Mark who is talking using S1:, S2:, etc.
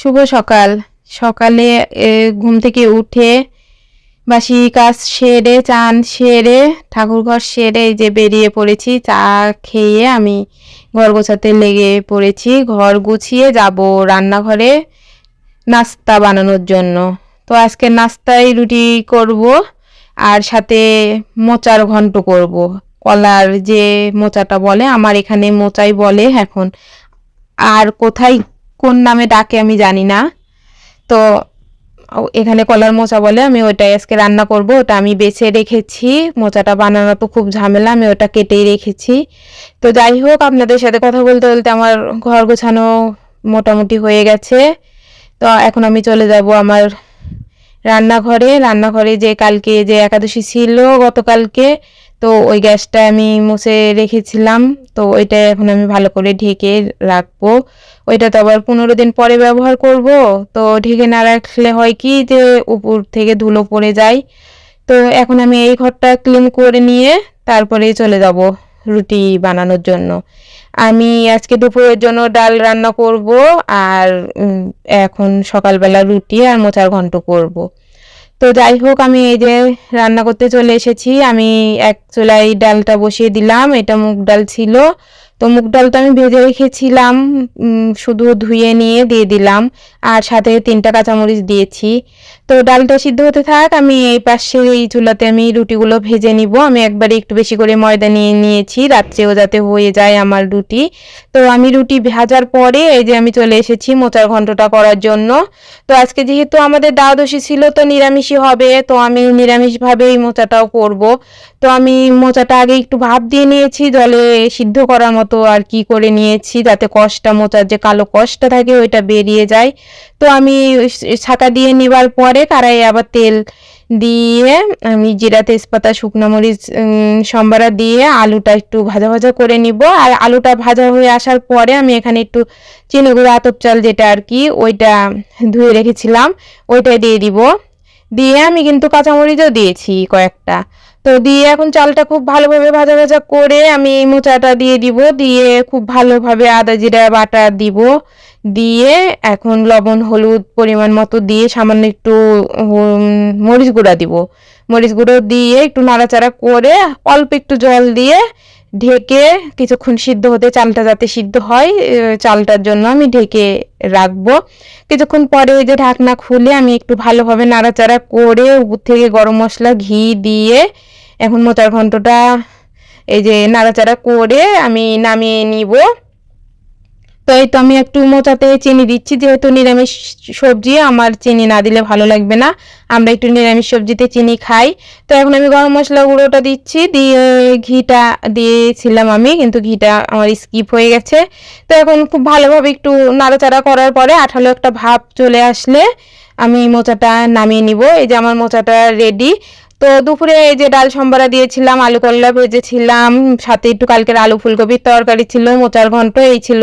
S1: শুভ সকাল। সকালে ঘুম থেকে উঠে বাসি কাজ সেরে, চান সেরে, ঠাকুরঘর সেরে এই যে বেরিয়ে পড়েছি, চা খেয়ে আমি ঘর গোছাতে লেগে পড়েছি। ঘর গুছিয়ে যাব রান্নাঘরে নাস্তা বানানোর জন্য। তো আজকে নাস্তায় রুটি করব আর সাথে মোচার ঘন্ট করব। কলার যে মোচাটা বলে, আমার এখানে মোচাই বলে এখন। আর কোথায় কোন নামে ডাকে আমি জানি না। তো এখানে কলার মোচা বলে আমি ওটাই আজকে রান্না করব। ওটা আমি বেছে রেখেছি। মোচাটা বানানো তো খুব ঝামেলা, আমি ওটা কেটেই রেখেছি। তো যাই হোক, আপনাদের সাথে কথা বলতে বলতে আমার ঘর গোছানো মোটামুটি হয়ে গেছে। তো এখন আমি চলে যাব আমার রান্নাঘরে। রান্নাঘরে যে কালকে যে একাদশী ছিল গতকালকে, তো ওই গ্যাসটা আমি মুছে রেখেছিলাম। তো ওইটা এখন আমি ভালো করে ঢেকে রাখব। ওইটা তো আবার পনেরো দিন পরে ব্যবহার করব। তো ঢেকে না রাখলে হয় কি যে উপর থেকে ধুলো পড়ে যায়। তো এখন আমি এই ঘরটা ক্লিন করে নিয়ে তারপরে চলে যাব রুটি বানানোর জন্য। আমি আজকে দুপুরের জন্য ডাল রান্না করব আর এখন সকালবেলা রুটি আর মোচার ঘন্ট করব। তো যাই হোক, আমি এই যে রান্না করতে চলে এসেছি। আমি এক চুলাই ডালটা বসিয়ে দিলাম। এটা মুগ ডাল ছিল। তো মুগ ডালটা আমি ভেজে রেখেছিলাম শুধু ধুয়ে নিয়ে দিয়ে দিলাম, আর সাথে তিনটা কাঁচামরিচ দিয়েছি। তো ডালটা সিদ্ধ হতে থাক, আমি এই পাশে এই চুলাতে আমি রুটিগুলো ভেজে নিব। আমি একবারে একটু বেশি করে ময়দা নিয়ে নিয়েছি, রাত্রেও যাতে হয়ে যায় আমার রুটি। তো আমি রুটি ভাজার পরে এই যে আমি চলে এসেছি মোচার ঘন্টটা করার জন্য। তো আজকে যেহেতু আমাদের দ্বাদশী ছিল, তো নিরামিষই হবে, তো আমি নিরামিষভাবে এই মোচাটাও করব। তো আমি মোচাটা আগে একটু ভাপ দিয়ে নিয়েছি, জলে সিদ্ধ করার মতো আর কি করে নিয়েছি, যাতে কষটা মোচার যে কালো কষটা থাকে ওইটা বেরিয়ে যায়। তো আমি ছাকা দিয়ে নেবার পরে কড়াইয়ে আবার তেল দিয়ে আমি জিরা তেজপাতা, শুকনো মরিচ সম্বারা দিয়ে আলুটা একটু ভাজা ভাজা করে নিব। আর আলুটা ভাজা হয়ে আসার পরে আমি এখানে একটু চিনি গুঁড়ো আতপ চাল যেটা আর কি, ওইটা ধুয়ে রেখেছিলাম, ওইটা দিয়ে দিব। দিয়ে আমি কিন্তু কাঁচামরিচও দিয়েছি কয়েকটা। তো দিয়ে এখন চালটা খুব ভালোভাবে ভাজা ভাজা করে আমি এই মোচাটা দিয়ে দিব। দিয়ে খুব ভালোভাবে আদা, জিরা, বাটা দিব। দিয়ে এখন লবণ, হলুদ পরিমাণ মতো দিয়ে সামান্য একটু মরিচ গুঁড়া দিব। মরিচ গুঁড়ো দিয়ে একটু নাড়াচাড়া করে অল্প একটু জল দিয়ে ঢেকে কিছুক্ষণ সিদ্ধ হতে চালটা যাতে সিদ্ধ হয় চালটার জন্য আমি ঢেকে রাখব। কিছুক্ষণ পরে যে ঢাকনা খুলে আমি একটু ভালোভাবে নাড়াচাড়া করে উপর থেকে গরম মশলা, ঘি দিয়ে এখন মোচার ঘন্টটা এই যে নাড়াচাড়া করে আমি নামিয়ে নিব। তো এই তো আমি একটু মোচাতে চিনি দিচ্ছি, যেহেতু নিরামিষ সবজি, আমার চিনি না দিলে ভালো লাগবে না। আমরা একটু নিরামিষ সবজিতে চিনি খাই। তো এখন আমি গরম মশলা গুঁড়োটা দিচ্ছি, দিয়ে ঘিটা দিয়েছিলাম আমি, কিন্তু ঘিটা আমার স্কিপ হয়ে গেছে। তো এখন খুব ভালোভাবে একটু নাড়াচাড়া করার পরে আঠালো একটা ভাব চলে আসলে আমি মোচাটা নামিয়ে নিব। এই যে আমার মোচাটা রেডি তো দুপুরে এই যে ডাল সম্বরা দিয়েছিলাম, আলু করলা ভেজেছিলাম, সাথে একটু কালকের আলু ফুলকপির তরকারি ছিল, মোচার ঘন্ট, এই ছিল